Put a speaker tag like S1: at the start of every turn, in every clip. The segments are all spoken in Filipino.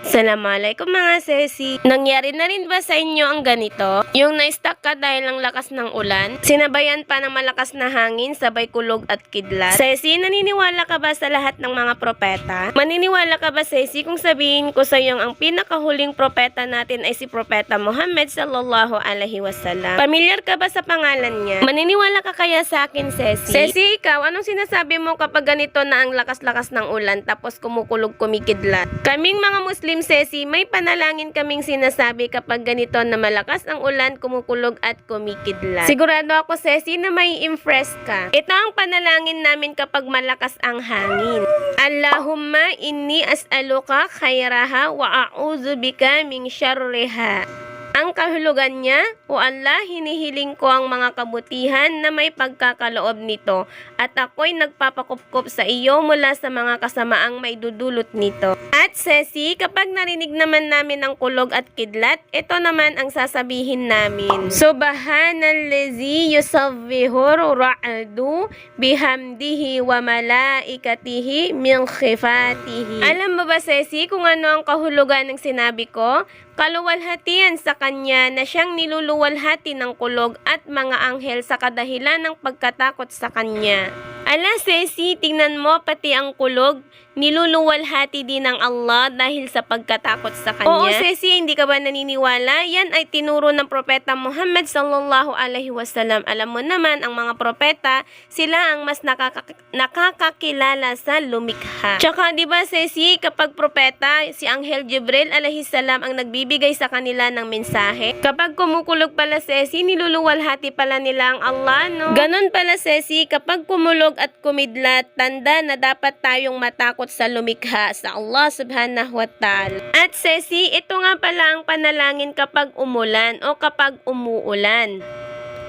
S1: Assalamualaikum mga sesi. Nangyari na rin ba sa inyo ang ganito? Yung na-stuck ka dahil ang lakas ng ulan? Sinabayan pa ng malakas na hangin, sabay kulog at kidlat? Sesi, naniniwala ka ba sa lahat ng mga propeta? Maniniwala ka ba sesi kung sabihin ko sa iyo ang pinakahuling propeta natin ay si propeta Muhammad sallallahu alaihi wasallam? Pamilyar ka ba sa pangalan niya? Maniniwala ka kaya sa akin sesi? Sesi, ikaw, anong sinasabi mo kapag ganito na ang lakas-lakas ng ulan tapos kumukulog kumikidlat? Kaming mga Muslim Sesi, may panalangin kaming sinasabi kapag ganito na malakas ang ulan, kumukulog at kumikidlat. Sigurado ako Sesi na may impress ka. Ito ang panalangin namin kapag malakas ang hangin. Allahumma inni as'aluka khairaha wa a'udzu bika min syarriha. Ang kahulugan niya, O Allah, hinihiling ko ang mga kabutihan na may pagkakaloob nito at ako'y nagpapakupkup sa iyo mula sa mga kasamaang may dudulot nito. At Sesi, kapag narinig naman namin ang kulog at kidlat, ito naman ang sasabihin namin. Subhanallazi yusabbihur ra'du bihamdihi wa malaikatihi min khifatihi. Alam mo ba, Sesi, kung ano ang kahulugan ng sinabi ko? Kaluwalhatian sa kanya na siyang niluluwalhati ng kulog at mga anghel sa kadahilan ng pagkatakot sa kanya. Ala, Sesi, tingnan mo pati ang kulog, niluluwalhati din ng Allah dahil sa pagkatakot sa kanya. Oo, Sesi, hindi ka ba naniniwala? Yan ay tinuro ng propeta Muhammad sallallahu alaihi wasallam. Alam mo naman, ang mga propeta, sila ang mas nakaka- nakakakilala sa lumikha. Tsaka, di ba, Sesi, kapag propeta, si Anghel Jibril alaihi salam ang nagbibigay sa kanila ng mensahe. Kapag kumukulog pala, Sesi, niluluwalhati pala nila ang Allah, no? Ganon pala, Sesi, kapag kumulog at kumidlat, tanda na dapat tayong matakot sa lumikha sa Allah subhanahu wa ta'ala. At Sesi, ito nga pala ang panalangin kapag umulan o kapag umuulan.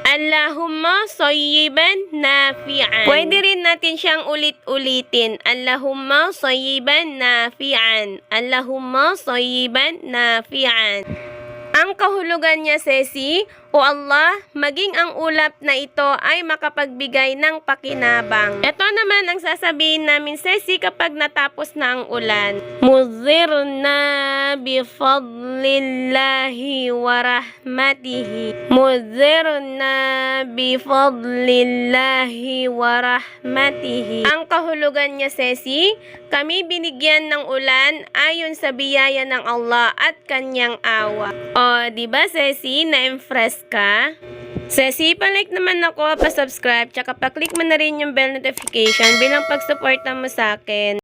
S1: Allahumma sayyiban nafi'an. Pwede rin natin siyang ulit-ulitin. Allahumma sayyiban nafi'an. Allahumma sayyiban nafi'an. Ang kahulugan niya, Sesi, O Allah, maging ang ulap na ito ay makapagbigay ng pakinabang. Ito naman ang sasabihin namin, Sesi, kapag natapos na ang ulan. Muzirna bifadlillahi wa rahmatihi. Muzirna bifadlillahi wa rahmatihi. Ang kahulugan niya, Sesi, kami binigyan ng ulan ayon sa biyaya ng Allah at kanyang awa. O, di ba, Sesi, na-impress ka? Sesi, palike naman ako, pa-subscribe, tsaka pa-click mo na rin yung bell notification bilang pag-suporta mo sa akin.